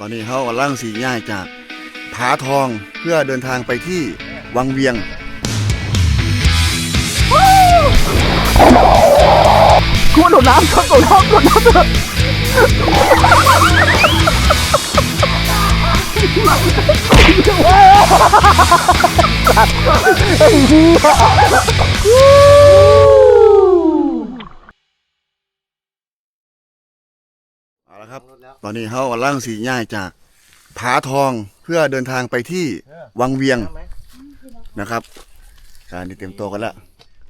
ตอนนี้เขากำลังสีย่ายจากผาทองเพื่อเดินทางไปที่วังเวียงคุณโดดน้ำครับโดดน้ำโดดน้ำเถอะไอ้เหี้ย ครับ ตอนนี้เขากำลังสีย่ายจากผาทองเพื่อเดินทางไปที่วังเวียงนะครับการนี้เตรียมตัวกันแล้ว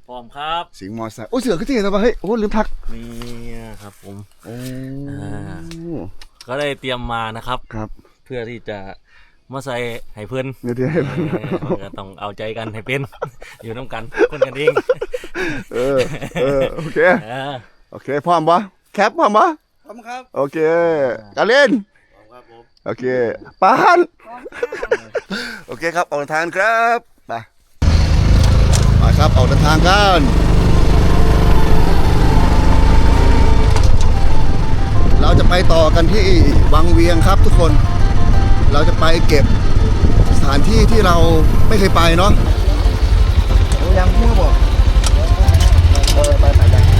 พร้อมครับสิงห์มอไซค์โอ้เสือขึ้นที่ไหนวะเฮ้ยโอ้ลืมทักนี่ครับผมโอ้ก็ได้เตรียมมานะครับครับ เพื่อที่จะมาใส่ให้เพื่อนเดี๋ยวเดี๋ยวให้เออก็ต้องเอาใจกันให้เป็นอยู่น้ำกันคนกันเองเออเออโอเคเออโอเคพร้อมปะแคปพร้อมปะพร้ อมครับโอเคการเล่นพร้อมครับผมโอเคปานโอเคครับออกเดินทางครับไปไปครับออกเดินทางกันเราจะไปต่อกันที่วังเวียงครับทุกคน เราจะไปเก็บสถานที่ที่เราไม่เคยไปเนาะโอ้ยังมั่วบ่เออไปไปยัง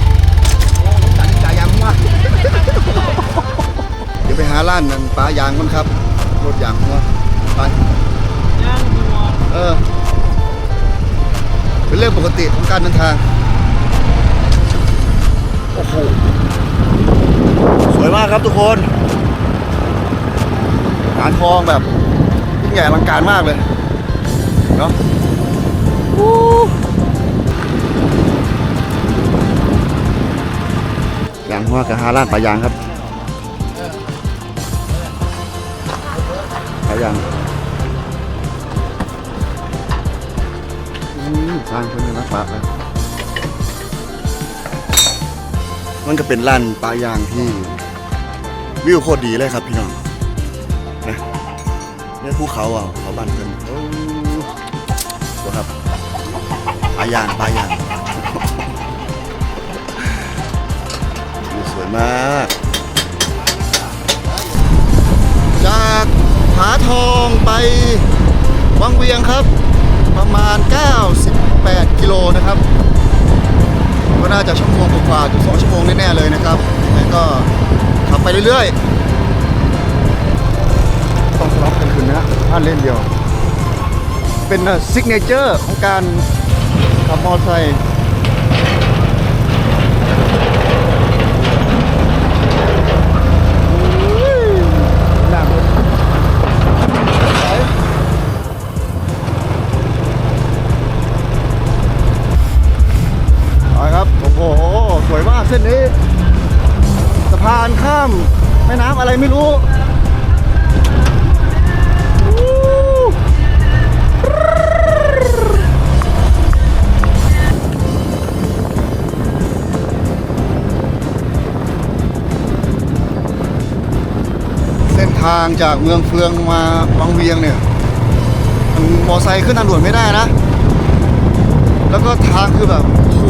เดี๋ยวไปหาร้านนั่นปลายางมันครับรถยางหัวไปยางหัวเออ เป็นเรื่องปกติของการเดินทาง โอ้โห สวยมากครับทุกคนหานทองแบบยิ่งใหญ่อลังการมากเลย เนาะางหัวกับหาร้านปลายางครับขายยังอืมร้านคนนี้รักปลาเลยมันก็เป็นร้านปลายางที่วิวโคตรดีเลยครับพี่น้องนะเนี่ยภูเขาอะเขาบ้านเพิ่นโอ้ครับปลายางปลายาง วยมาก จากผาทองไปวังเวียงครับ ประมาณ 98 กิโลนะครับ ก็น่าจะชั่วโมงกว่าๆถึงสองชั่วโมงแน่ๆเลยนะครับแล้วก็ขับไปเรื่อยๆ ต้องสล็อปกันคืนนะถ้าเล่นเดียว เป็นซิกเนเจอร์ของการขับมอเตอร์ไซค์านข้ามแม่น้ำอะไรไม่รู้เส้นทางจากเมืองเฟืองมาวังเวียงเนี่ยมันมอไซค์ขึ้นทางด่วนไม่ได้นะ แล้วก็ทางคือแบบโอ้โห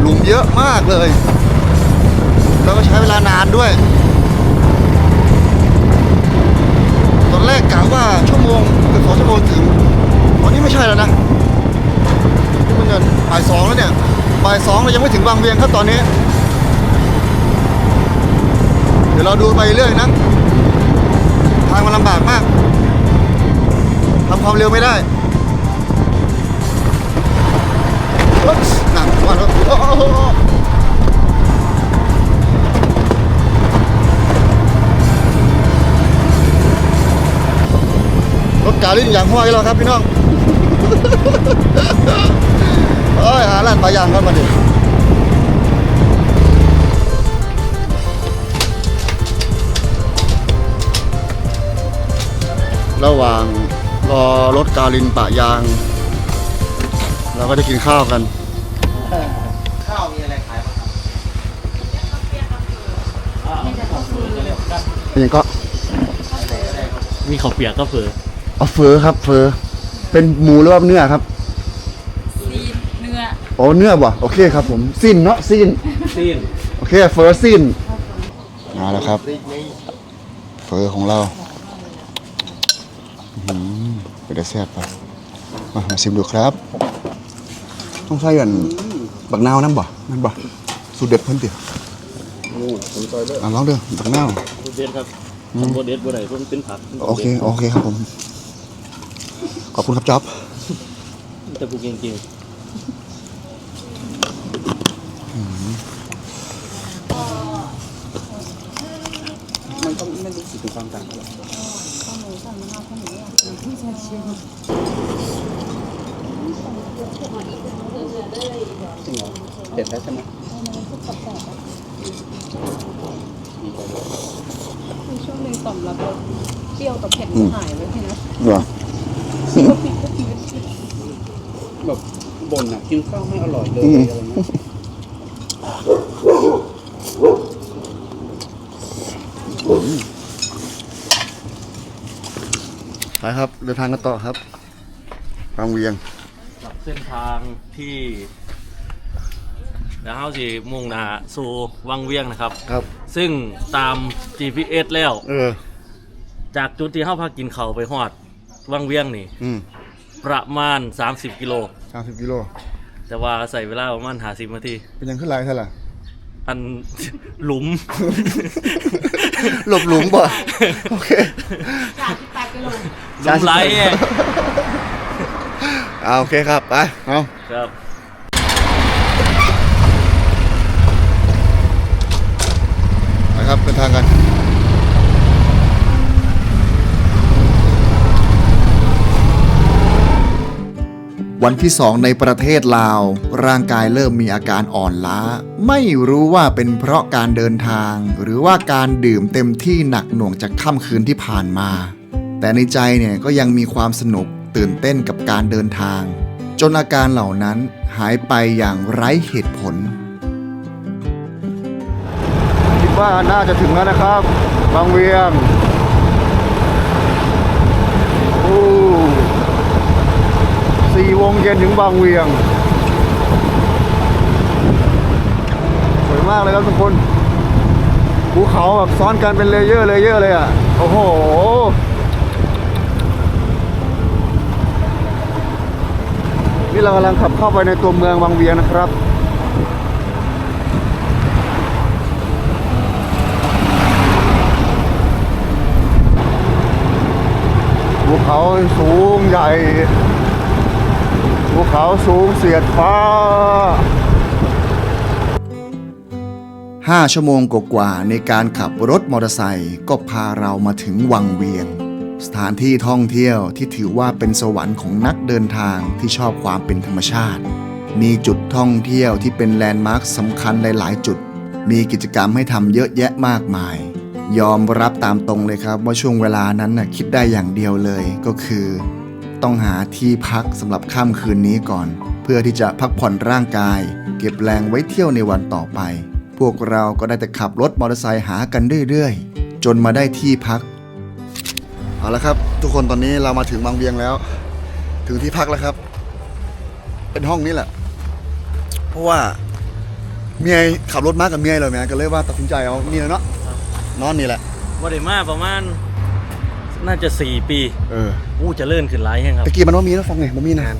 หลุมเยอะมากเลย แล้วก็ใช้เวลานานด้วย ตอนแรกกะว่าชั่วโมงเกือบสองชั่วโมงถึงตอนนี้ไม่ใช่แล้วนะนี่มันจะบ่ายสองแล้วเนี่ยบ่ายสองเรายังไม่ถึงบางเวียงครับตอนนี้ เดี๋ยวเราดูไปเรื่อยนะทางมันลำบากมากทำความเร็วไม่ได้หนักว่าแล้ว โอ้โหรถกาลิ้นอย่างห้อยแล้วครับพี่น้องเอ้ยหาร้านปลายางกันมาดิระหว่างรอรถกาลินปะยาง เราก็จะกินข้าวกัน ข้าวมีอะไรขายบ้างครับอย่างก็มีข้าวเปียกก็เผื่อ เอาเฟอครับ เฟอเป็นหมูหรือว่าเนื้อครับซีนเนื้อโอ้เนื้อบ่โอเคครับผมสิ้นเนาะสิ้นซีนโอเคเฟอสิ้นมาแล้วครับฟอของเราอืมเป็นได้แซ่บปะมามาชิมดูครับ ต้องใส่กันบักนาวนั่นบ่นั่นบ่สูตรเด็ดเพิ่นติอะลองดูบักนาว เด็ดครับโบเด็ดบ่ได้เพิ่นเป็นผัก โอเค โอเคครับผม ขอบคุณครับจ๊อบ แต่ผู้เก่งมันก็ไม่รู้สึกถึงความต่างเท่าไหร่จริงเหรอเด็ดแล้วใช่ไหมมีช่วงหนึ่งต่อมรับรสเปรี้ยวกับเผ็ดหายไปพี่นะ เหรอ แบบบ่นอะกินข้าวไม่อร่อยเลยอะไรเงี้ยไปครับเดินทางกันต่อครับบางเวียงๆกับเส้นทางที่แล้วเฮาสิมุ่งหน้าสู่วังเวียงนะครับ ครับ ซึ่งตาม GPS แล้ว เออ จากจุดที่เฮาพากินเขาวไปฮอดวังเวียงนี่ อืม ประมาณ 30 กิโล สามสิบกิโล แต่ว่าใส่เวลาประมาณ50นาที เป็นยังขึ้นไรใช่ล่ะ อัน หลุม หลบหลุมบ่ โอเคจากที่แปดกิโลหลุมไหลไงเอาโอเคครับ ไป เอาครับไปครับเดินทางกัน วันที่สองในประเทศลาว ร่างกายเริ่มมีอาการอ่อนล้า ไม่รู้ว่าเป็นเพราะการเดินทาง หรือว่าการดื่มเต็มที่หนักหน่วงจากค่ำคืนที่ผ่านมา แต่ในใจเนี่ยก็ยังมีความสนุกตื่นเต้นกับการเดินทาง จนอาการเหล่านั้นหายไปอย่างไร้เหตุผล คิดว่าน่าจะถึงแล้วนะครับ บางเวียงโอ้สี่ วงเย็นถึงบางเวียง สวยมากเลยครับทุกคนภูเขาแบบซ้อนกันเป็นเลเยอร์เลเยอร์เลยอะ โอ้โหนี่เรากำลังขับเข้าไปในตัวเมืองบางเวียงนะครับ ภูเขาสูงใหญ่ ภูเขาสูงเสียดฟ้าห้าชั่วโมงกว่าๆในการขับรถมอเตอร์ไซค์ก็พาเรามาถึงวังเวียง สถานที่ท่องเที่ยวที่ถือว่าเป็นสวรรค์ของนักเดินทางที่ชอบความเป็นธรรมชาติ มีจุดท่องเที่ยวที่เป็นแลนด์มาร์คสำคัญหลายๆ จุด มีกิจกรรมให้ทำเยอะแยะมากมาย ยอมรับตามตรงเลยครับว่าช่วงเวลานั้นน่ะคิดได้อย่างเดียวเลยก็คือ ต้องหาที่พักสำหรับค่ำคืนนี้ก่อน เพื่อที่จะพักผ่อนร่างกาย เก็บแรงไว้เที่ยวในวันต่อไป พวกเราก็ได้แต่ขับรถมอเตอร์ไซค์หากันเรื่อยๆ จนมาได้ที่พัก เอาละครับ ทุกคนตอนนี้เรามาถึงบางเวียงแล้ว ถึงที่พักแล้วครับ เป็นห้องนี้แหละ เพราะว่าเมียขับรถมากับเมียเลยแม่ก็เลยว่าตัดสินใจเอานี่แหละเนาะนอนนี่แหละว่าได้มาประมาณ น่าจะ4ปีเอออู้จะเลื่อนขึ้นหลายแห่งครับ ตะกี้มันว่ามีแล้วฟังไงมันมีนาน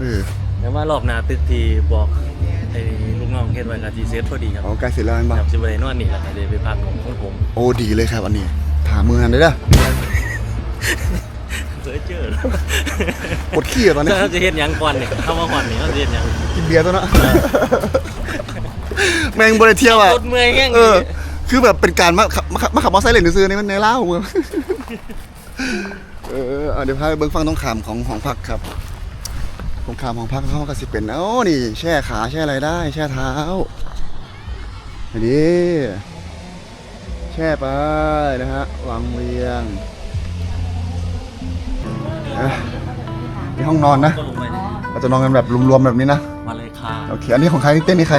เออแต่ว่ารอบหน้าตึกที่บอกไอ้ลูกน้องเฮ็ดไว้กับจีเซตพอดีครับเอาใกล้เสร็จแล้วนั่นคบ้างรับสิบ่ได้นอนนี่แหละเดี๋ยวไปพักของของผมโอ้ดีเลยครับอันนี้ถามมือนันเลยนะเพื่อเจอปวดขี้อะตอนนี้เขาจะเฮ็ดหยังก่อนนี่เข้ามาก่อนนี่เขาจะเฮ็ดหยังกินเบียร์ตัวเนาะแม่งบริเที่ยวอะรถเมื่อยแห้งเออ คือแบบเป็นการมาขับมาขับมาขับมอเตอร์ไซค์เล่นซื้อๆนี่มันในเล่ามึง เออเดี๋ยวพาไปเบิ้งฟังต้องขามของของพักครับของขามของพักเขาก็สิเป็นเอ้านี่ แช่ขาแช่อะไรได้ แช่เท้าอันนี้แช่ไปนะฮะวางเวียงนี่ห้องนอนนะเราจะนอนกันแบบรวมๆแบบนี้นะ มาเลยค่ะ โอเค อันนี้ของใครที่เต้นนี่ใคร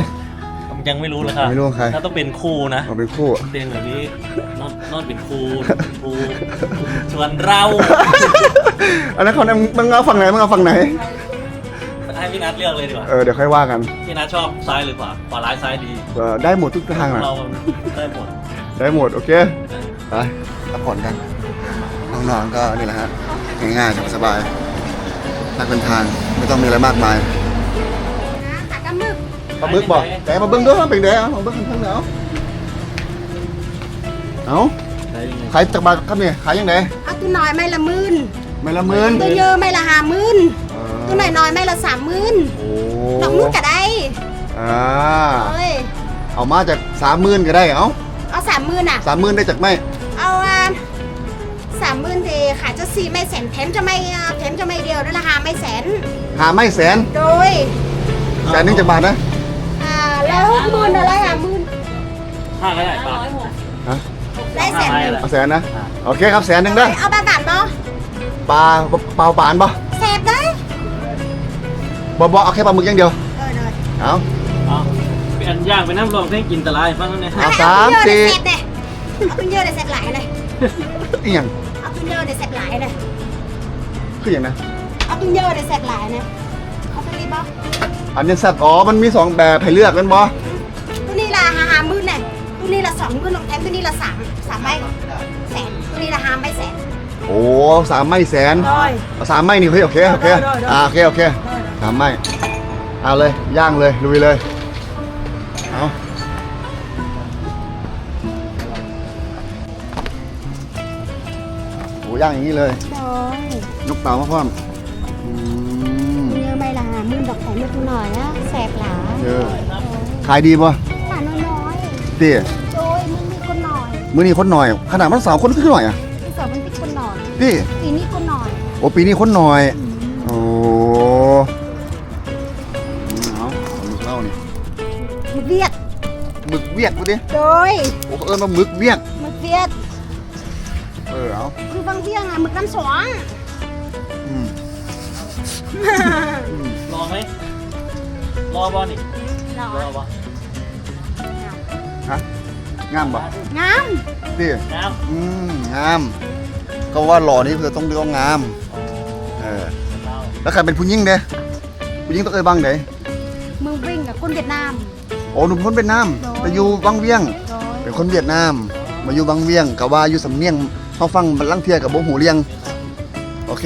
ยังไม่รู้เลยค่ะไม่รู้ของใคร ถ้าต้องเป็นคู่นะเอาเป็นคู่เตียงแบบนี้นอนนอนเป็นครูเป็นครูชวนเราอันนั้นเขามึงเอาฝั่งไหนมึงเอาฝั่งไหน ให้พี่นัทเลือกเลยดีกว่าเออเดี๋ยวค่อยว่ากันพี่นัทชอบซ้ายหรือขวาขวาร้ายซ้ายดีเออได้หมดทุกทางนะเราได้หมด ได้หมดโอเค ไปพักผ่อนกันน้องๆก็นี่แหละฮะง่ายๆสบายๆนักเดินทางไม่ต้องมีอะไรมากมายขากระมึก ปลาบึกบอกแต่มาเบิ้งด้วยเป็นเด้อมาเบิ้งข้างๆเนาะเอาได้ยังไงขายจากบาทครับเนี่ยขายยังไงเอาตัวน้อยไม่ละหมื่นไม่ละหมื่นตัวเยอะไม่ละห้าหมื่นเอตัวหน่อยน้อยไม่ละสามหมื่นโอ้ดอกมือก็ได้อ่าเอ้ยเอามาจากสามหมื่นก็ได้เอาเอาสามหมื่นอะสามหมื่นได้จากไม่เอาอะสามหมื่นเทค่ะจะสี่ไม่แสนแถมจะไม่อะแถมจะไม่เดียวด้วยละหาไม่แสนหาไม่แสนโดยแสนหนึงจากบาทนะ อ่าแล้วหมื่นอะไรอะหมื่นห้าก็ได้ปะฮะได้แสนหนึ่งเอาแสนนะ โอเคครับแสนหนึ่งเด้อเอาบาบาทบ่ปลาเปล่าปานปะแสบได้บ่บ่เอาแค่ปลาหมึกอย่างเดียว เออเลยเอาเอาไปอันย่างไปน้ำรองให้กินตะไลฟังแล้วเนี่ยเอาสามสี่เอาขึ้นเยอะเลยเอาขึ้นเยอะเลยแสบหลายเลยอีหยังเอาขึ้นเยอะเลยแสบหลายเลยคืออย่างนะเอาขึ้นเยอะเลยแสบหลายเล ยเอาไปรีบบ่อันนี้สัตว์อ๋อมันมีสองแบบให้เลือกกันบ่ตัวนี้ละหาหาหมื่นเนี่ยตัวนี้ละสองหมื่นแถมตัวนี้ละสามสามใบแสนตัวนี้ละหาไม่แสนโอ้สามไม้แสนได้เอาสามไม้นี่เฮ้ยโอเคโอเคได้ได้ได้อ่าโอเคโอเคสามไม้เอาเลยย่างเลยลุยเลยเอาโอ้ย่างอย่างนี้เลยได้ยกเตามาพร้อม ดอกแถมตัวหน่อยนะแสบหลาเออขายดีป่ะหลานน้อยเตี้ยๆโดยมึงมีคนหน่อยมื้อนี้คนหน่อย ขนาดมันสาวคนขึ้นหน่อยอะที่สองมันเป็นคนหน่อยพี่ปีนี้คนหน่อยโอ้ปีนี้คนหน่อยโอ้เอาหมึกเล่านี่มึกเวียดหมึกเวียดกูดิโดยโอ้เขาเอิ้นว่าหมึกเวียดมึกเวียดเออเอาคือบางเวียงอะมึกน้ำสวงอืม รอไหมรอบอนี่หน่อรอยบอฮะงามปะงามดิน้อืมงาม ก็ว่าหล่อนี่เพื่อต้องเรียกว่างามำเออเราแล้วใครเป็นผู้หญิงเด้ผู้หญิงต้องเอ่ยบ้างเด้มึงวิ่งกับคนเวียดนามโอ้หนุ่มคนเวียดนามโดยไปอยู่บางเวียงโดยเป็นคนเวียดนาม มาอยู่บางเวียงกับว่าอยู่สำเนียงเขาฟังบันลังเทียกับโบหูเรียง โอเค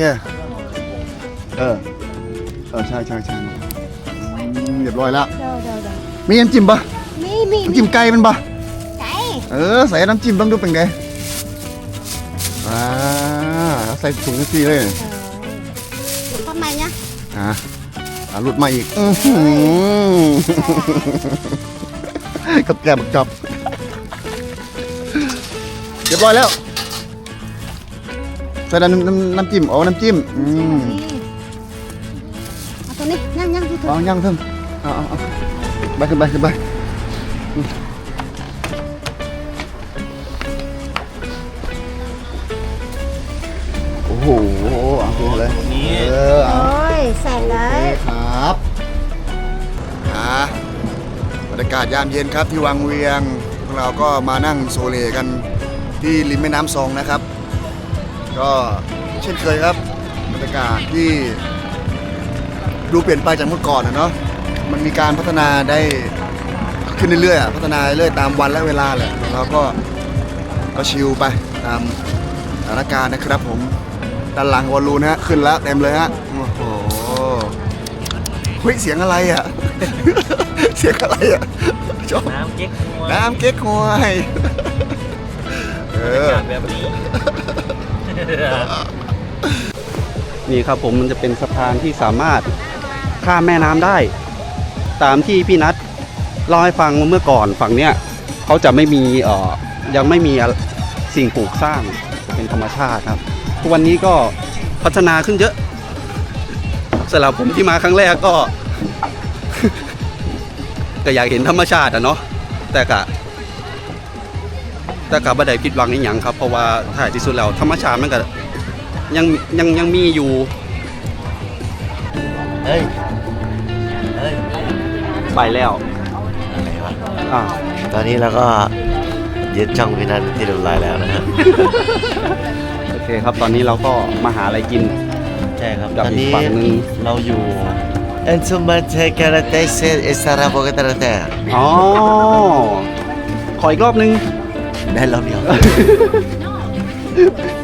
เออ เออใช่ใช่ใช่อืมเรียบร้อยแล้วเดี๋ยวเดี๋ยวเดี๋ยวมีน้ำจิ้มปะมีมีน้ำจิ้มไก่มันปะไก่เออใส่น้ำจิ้มต้องดูเป็นไงอ่าใส่ถุงซีเลยเออทำไมเนี่ยอะอะหลุดมาอีกอื้อหือกับแกบกับ เรียบร้อยแล้วใส่น้ำน้ำน้ำจิ้มอ๋อน้ำจิ้มอืมเอาตัวนี้ ย่างย่างทุกเอาย่างเพิ่มเอาเอาเอาไปขึ้นไปขึ้นไปอืมโอ้โหเอาขึ้นเลยนี่เออเอาโอ้ยแสบเลโอย เคครับอ่าบรรยากาศยามเย็นครับที่วังเวียงพวกเราก็มานั่งโซเลกันที่ริมแม่น้ำซองนะครับ ก็เช่นเคยครับบรรยากาศที่ ดูเปลี่ยนไปจากเมื่อก่อนนะเนาะมันมีการพัฒนาได้ขึ้นเรื่อยๆอะพัฒนาเรื่อยๆตามวันและเวลาแหละเราก็ก็ชิลไปตามสถานการณ์นะครับผมด้านหลังวอลลูนฮะขึ้นแล้วเต็มเลยฮะโอ้โหเฮ้ยเสียงอะไรอะ เสียงอะไรอะชอบน้ำเก๊กฮวยน้ำเก๊กฮวยเออจากแบบนี้ นี่ครับผมมันจะเป็นสะพานที่สามารถ ข้ามแม่น้ำได้ ตามที่พี่นัทเล่าให้ฟังเมื่อก่อนฝั่งเนี้ยเขาจะไม่มีเอ่อยังไม่มีสิ่งปลูกสร้างเป็นธรรมชาติครับทุกวันนี้ก็พัฒนาขึ้นเยอะสำหรับผมที่มาครั้งแรกก็ ก็อยากเห็นธรรมชาติอะเนาะแต่กะแต่กะบ่ได้ผิดหวังในหยังครับ เพราะว่าท้ายที่สุดแล้วธรรมชาติมันก็ยังยังยังมีอยู่ เฮ้ยเฮ้ย ไปแล้วอะไรวะอ่าตอนนี้เราก็ยึดช่องพี่นัทที่เรียบร้อยแล้วนะฮะโอเคครับตอนนี้เราก็มาหาอะไรกิน ใช่ครับ กับตอนอีกนี้ฝั่งหนึ่ง เราอยู่ En su marcha karate se estará porque karate อ๋อขออีกรอบนึงได้รอบเดียว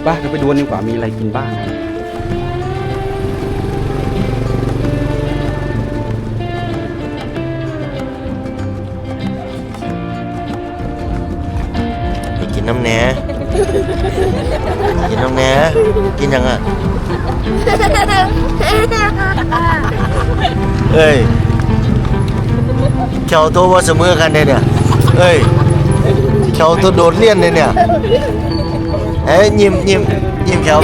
ไปเราไปดูกันดีกว่ามีอะไรกินบ้าง นน้ำแหน่กินน้ำแหน่กินยังอะ เอ้ยเจ้าตัวว่าเสมอกันเนี่ยเนี่ย เอ้ยเจ้าตัวโดดเลี่ยนเลยเนี่ย เอ้ยยิ้มยิ้มยิ้มเจ้า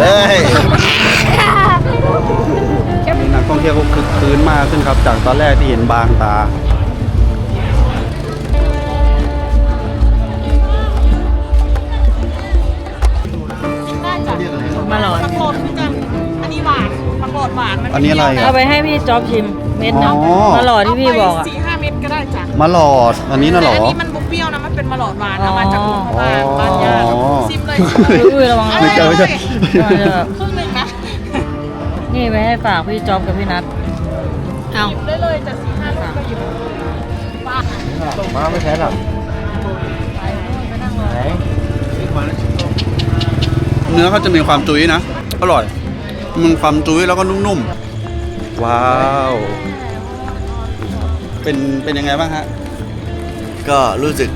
เอ้ยนักท่องเที่ยวก็คึกคืนมากขึ้นครับ จากตอนแรกที่เห็นบางตา อันนี้อะไรม่เปอะเอาไปให้พี่จ๊อบชิมเม็ดนะอ๋อ มาหลอดที่พี่บอกอะเาไปสี่ห้าเม็ดก็ได้จ้ะมะหลอด อันนี้น่ะเหรอ แต่อันนี้มันบุกเปรี้ยวนะ มันเป็นมะหลอดหวานอ๋อเอามาจากโรงพยาบาลบ้านยาอ๋อ ซิมเลยอุ้ยระวังระวัง ไม่เจอไม่เจอระวังเจอครึ่งหนึ่งนะนี่ไปให้ฝากพี่จ๊อบกับพี่นัทเอาหยิบได้เลยจะสี่ห้าลูกก็หยิบมาไม่ใช่หรอกไหนเนื้อเขาจะมีความจุ้ยนะ อร่อย มันความจุ้ยแล้วก็นุ่มๆ ว้าว เป็นเป็นยังไงบ้างฮะ ก็รู้สึก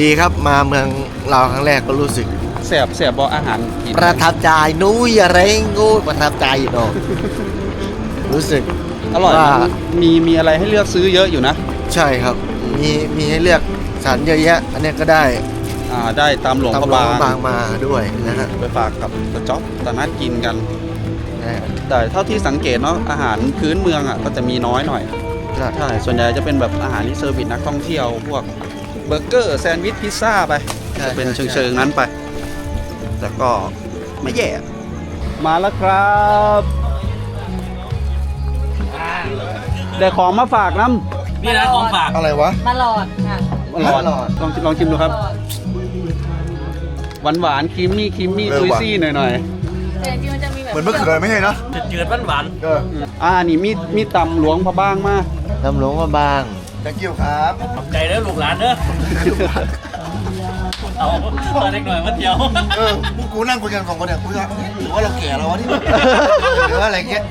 ดีครับมาเมืองเราวครั้งแรกก็รู้สึกแสบแสบบออาหารกินประทับใจนุ้ยอะไรงูประทับใจเนาะรู้สึก อร่อยว่านะมีมีอะไรให้เลือกซื้อเยอะอยู่นะ ใช่ครับ มีมีให้เลือกสารเยอะแยะ อันเนี้ยก็ได้อ่าได้ตามหลวงพตำระรวบาจงบางมาด้วยนะฮะไปฝากกับตะจ๊อบตะนัดกินกันนะฮะ แต่เท่าที่สังเกตเนาะอาหารพื้นเมืองอะก็จะมีน้อยหน่อยก็ใช่ส่วนใหญ่จะเป็นแบบอาหารที่เซอร์วิสนักท่องเที่ยวพวกเบอร์เกอร์แซนด์วิชพิซซ่าไปใช่จะเป็นใช่เชิงๆนั้นไปแต่ก็ไม่แย่ มาแล้วครับ ได้ของมาฝากน้นี่นะของฝาก อะไรวะมาหลอดค่ะำอร่อยอร่อยลองชิมลองชิมดูครับ หวานหวานๆครีมมี่ครีมมี่เออซุยว่ะซี่หน่อยหน่อยแต่จริงๆมันจะมีแบบ เหมือนเมื่อคืนไม่ใช่เนอะจืดๆหวานเอออ่านี่มีมีตำหลวงพระบ้างมาตำรวจมาบาง thank you ครับๆขอบใจเด้อลูกหลานเด้อเอาเอาเล็กหน่อยมาเที่ยวเออพวกกูนั่งคุยกันสองคนเนี่ยคุยกันหรือว่าเราแก่แล้ววะนี่หรือว่าอะไรเงี้ย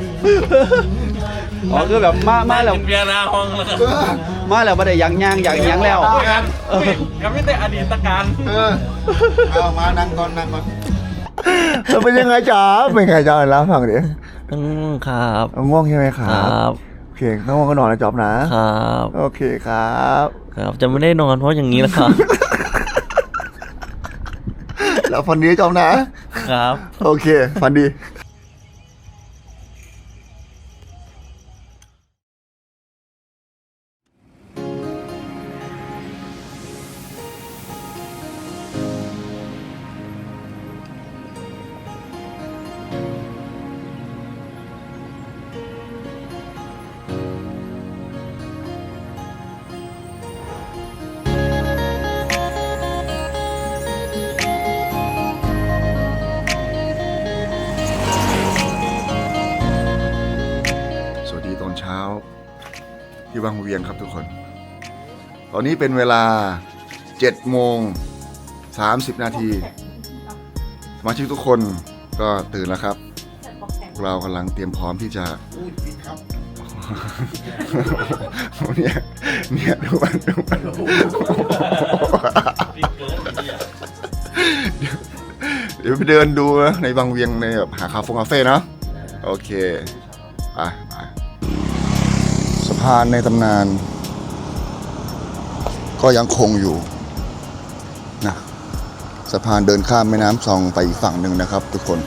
อ๋อคือแบบมามาแล้วกินเบียร์หนาห้องแล้วก็เออมาแล้วมาได้ยังย่างอยากยังแล้ว เออกับไม่แต่อดีตการ เออเอามานั่งก่อนนั่งก่อน เป็นยังไงจ๊ะเป็นไงจ๊ะแล้วฟังดิอืมครับเอาง่วงใช่ไหมครับ โอเคถ้าง่วงก็นอนนะจ๊อบนะ ครับโอเคครับ ครับจะไม่ได้นอนเพราะอย่างนี้นะครับ แล้วฟันดีจ๊อบนะ ครับ โอเค ฟันดี อนนี้เป็นเวลา7โมง30 นาทีสมาชิกทุกคนก็ตื่นแล้วครับพวกเรากำลังเตรียมพร้อมที่จะเนี่ยเนี่ยดูมันดูมันเดี๋ยวไปเดินดูนะในบางเวียงในแบบหาคาเฟ่คาเฟ่เนาะโอเคไปไปสะพานในตำนาน ก็ยังคงอยู่นะสะพานเดินข้ามแม่น้ำซองไปอีกฝั่งหนึ่งนะครับ ทุกคน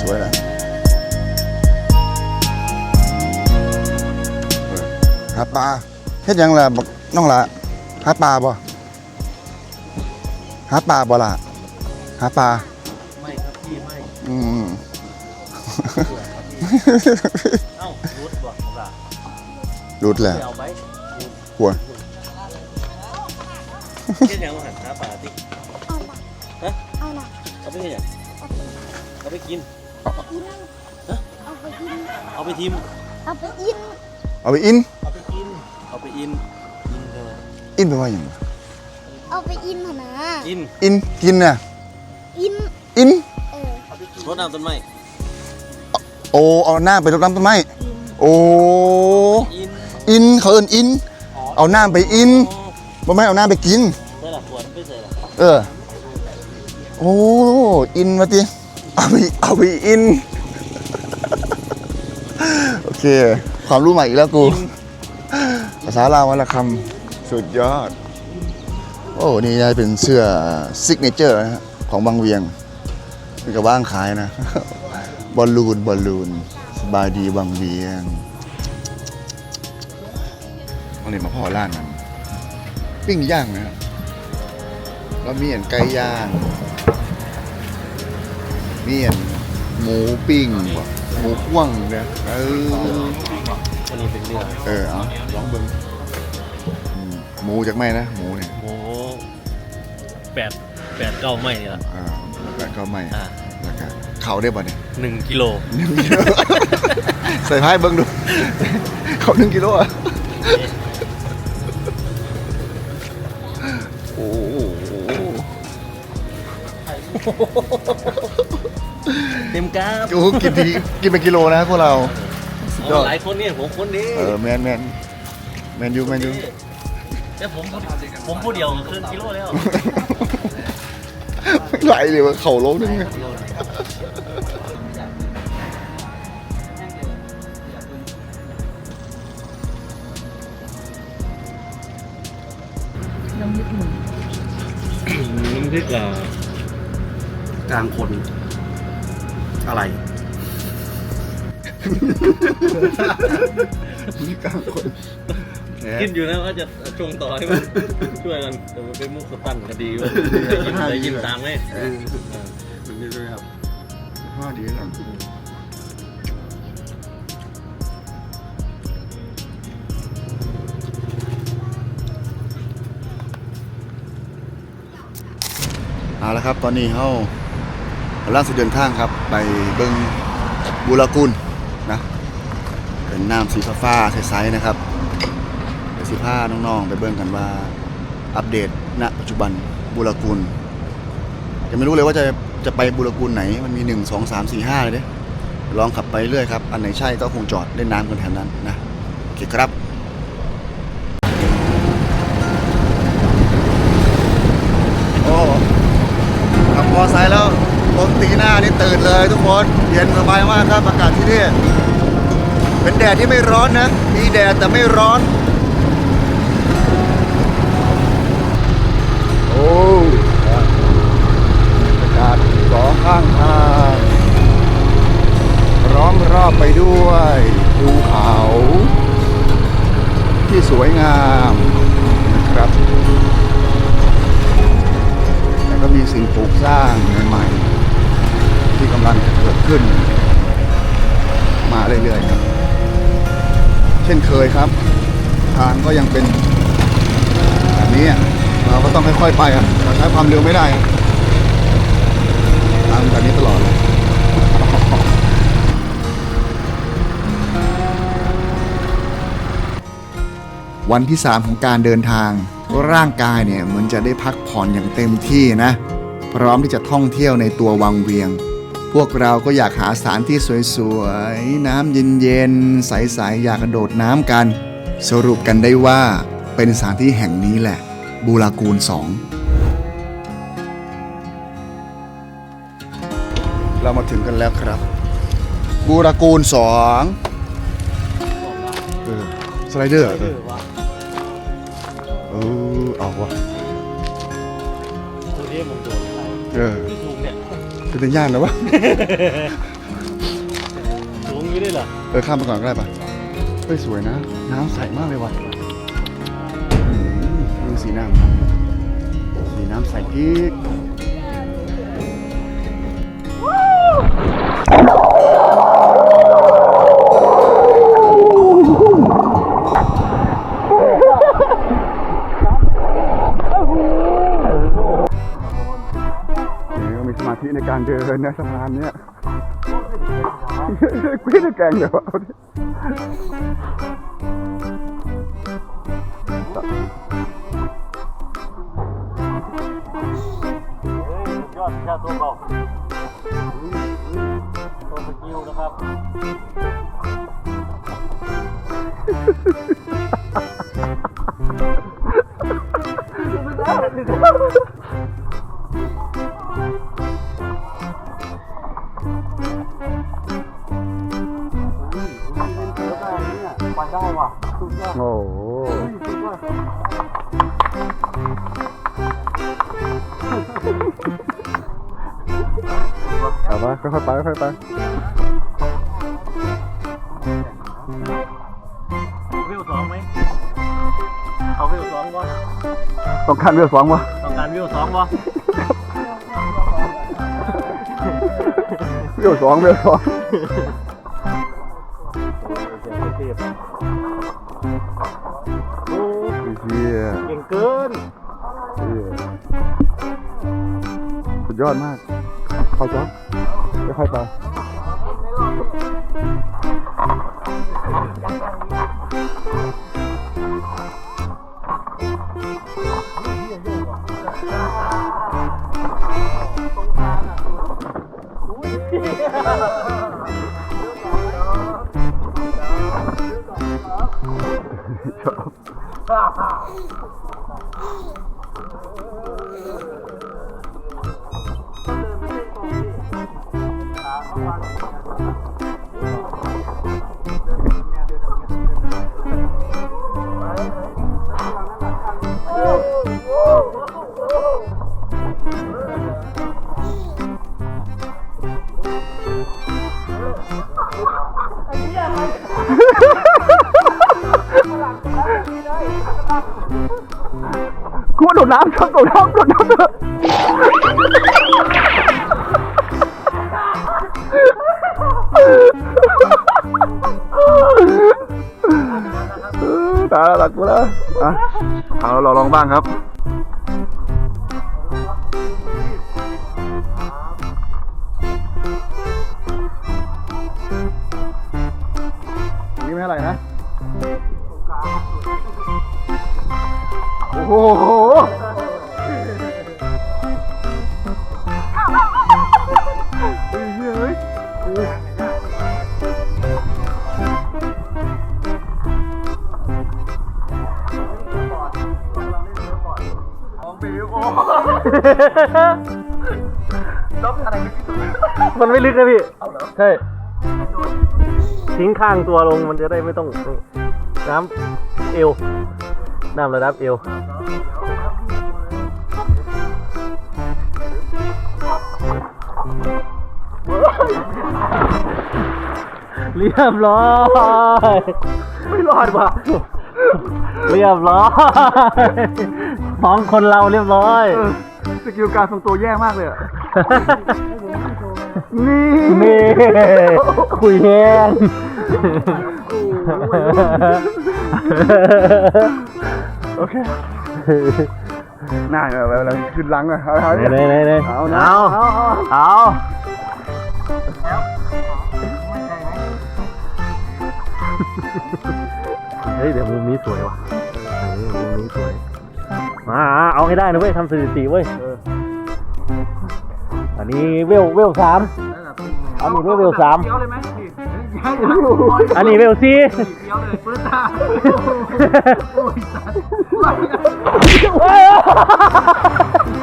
สวยนะเออหาปลาเฮ็ดหยังล่ะบักน้องละหาปลาบ่หาปลาบ่ล่ะหาปลาไม่ครับพี่ไม่อืมเอ้ารูด รุดแหละเอาไปหัวเช่นยังหันหาปลาติฮะเอาไปเห็นยังเอาไปกินฮะเอาไปทิมเอาไปอินเอาไปกินเอาไปอินอินเถอะอินแปลว่าอย่างไรกไปอินหนะกินอินกินน่ะอินอินเออรดน้ำต้นไม้โอ้เอาหน้าไปรดน้ำต้นไม้โอ้กิน อินเขาเอินอิน เอาหน้าไปอินบ่ไม่นเอาหน้าไปกินใส่ละขวดไม่ใส่ละเออโอ้อินมาติเอาไปเอาไปอินโอเค ความรู้ใหม่อีกแล้วกู ภาษาลาววันละคำสุดยอด โอ้นี่ได้เป็นเสื้อซิกเนเจอร์นะฮะของบางเวียงมีกับว่างขายนะ บอลลูนบอลลูน สบายดีบางเวียง วันนี้มาพ่อร้านนั้นปิ้งย่างนะครับแล้วมีอันไก่ย่างมีอันหมูปิ้งบ่หมูพ่วงเนี่ยเอออันนี้เป็นเนื้อเออเอาลองเบิ่งอืมหมูจากไหม่นะ หมูเนี่ยหมูแปดแปดเก้าไม่นี่ละอ่าแล้วก็ไม่อ่าแล้วก็เขาได้ป่ะเนี่ยหนึ่งกิโลหนึ่งกิโลใส่พายเบิ่งดู เขาหนึ่งกิโลอะ เต็มกราฟโอ้โหกินทีกินเป็นกิโลนะพวกเรายอด หลายคนเนี่ยผมคนนี้เออแมนแมนแมนยูแมนยูแต่ผมผมผู้เดียวครึ่งกิโลแล้วไหลเลยว่าเข่าลงนึงเนี่ยน้ำพริกหมูน้ำพริกอะ กลางคน อะไร นี่กลางคนคิดอยู่นะว่าจะชงต่อให้มันช่วยกันแต่มันเป็นมุกสตันคดีว่าได้ยินได้ยินตามไหมเออมันนี่ด้วยครับพ่อดีครับเอาละครับ ตอนนี้เขากำ ลังจะเดินทางครับ ไปเบิงบูรากุลนะเป็นน้ำสีฟ้าใสๆนะครับเดี๋ยวสีผ้าน้องๆ ไปเบิ่งกันว่าอัปเดตณปัจจุบันบูรากุลยังไม่รู้เลยว่าจะจะไปบูรากุลไหนมันมี 1 2 3 4 5เลยเด้ลองขับไปเรื่อยครับ อันไหนใช่ก็คงจอดเล่นน้ำกันแถวนั้นนะโอเคครับโอ้ขับมอไซค์แล้ว ปกตีหน้านี่ตื่นเลยทุกคน เย็นสบายมากครับอากาศที่นี่ เป็นแดดที่ไม่ร้อนนะ มีแดดแต่ไม่ร้อน โอ้บรรยากาศสองข้างทางร้อมรอบไปด้วยภูเขา ที่สวยงามนะครับ แล้วก็มีสิ่งปลูกสร้างใหม่ๆ ที่กำลังจะเกิดขึ้น มาเรื่อยๆครับ เช่นเคยครับ ทางก็ยังเป็นแบบนี้เราก็ต้องค่อยๆไปอะเราใช้ความเร็วไม่ได้ทางแบบนี้ตลอดเลยวันที่ 3 ของการเดินทาง ร่างกายเนี่ยเหมือนจะได้พักผ่อนอย่างเต็มที่นะ พร้อมที่จะท่องเที่ยวในตัววังเวียง พวกเราก็อยากหาสถานที่สวยๆ น้ำเย็นๆ ใสๆ อยากกระโดดน้ำกัน สรุปกันได้ว่าเป็นสถานที่แห่งนี้แหละ บูรากูล 2 เรามาถึงกันแล้วครับ บูรากูล 2 เออ สไลเดอร์เหรอเออเออเอาวะตัวนี้ผมโดนอะไรเออ สูงเนี่ยจะเป็นย่านแล้ววะ สูงอยู่ด้วยเหรอเออข้ามไปก่อนก็ได้ปะเฮ้ยสวยนะ น้ำใสมากเลยว่ะอืมดูสีน้ำสีน้ำใสกิ๊ก เดินนะสะพานเนี้ยกูไม่ได้แกงเดี๋ยวเอาดิ โอ้โหเอาไปค่อยๆไปค่อยๆไปวิวสองไหมเอาวิวสองวะต้องการเรือสองวะต้องการวิวสองวะเรือสองเรือสอง กู ดน้ำชอบโดดน้ำโดน้ำเถอะตายแล้วหลักกูแล้วอะเอาเราลองบ้างครับนี่ไม่เท่าไหร่นะ โอ้โห มันไม่ลึกนะพี่ใช่ ทิ้งข้างตัวลงมันจะได้ไม่ต้องน้ำเอว น้ำระดับเอว เรียบร้อย ไม่รอดว่ะเรียบร้อย สองคนเราเรียบร้อย สกิลการทรงตัวแย่มากเลยอะนี่นี่คุยแห้งโอเคน่าแบบอะไรขึ้นหลังอะเอาเอาไหนไหนไหนไหนเอานะเอาเอาเฮ้ยเดี๋ยวมุมนี้สวยว่ะเฮ้ยมุมนี้สวย มาเอาให้ได้นะเว้ยทำสถิติเว้ยอันนี้เวลเวลสามอันนี้เวลเวลสามอันนี้เวลสี่ว้าว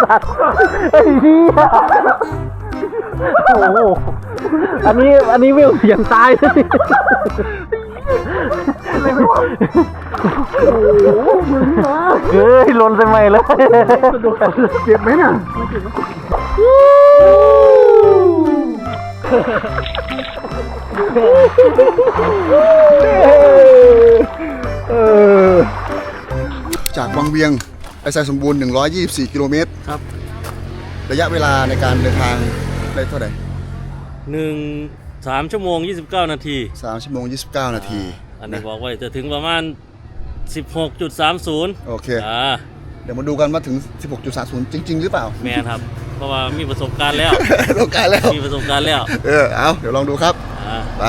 สัตว์ไอ้เหี้ยโอ้โหอันนี้อันนี้เวลเสียงตายเลย เฮ้ยลนใส่ใหม่เลยเจ็บไหมน่ะเออจากวังเวียงไปไซสมบูรณ์ 124 กิโลเมตรครับ ระยะเวลาในการเดินทางได้เท่าไหร่หนึ่งสามชั่วโมง 29 นาที 3 ชั่วโมง 29 นาที อันนี้บอกไว้จะถึงประมาณ 16.30 โอเค อ่า เดี๋ยวมาดูกันว่าถึง 16.30 จริง ๆ หรือเปล่า แมนครับ เพราะว่ามีประสบการณ์แล้ว ต้องการแล้ว มีประสบการณ์แล้ว เออ เอาเดี๋ยวลองดูครับ อ่า ไป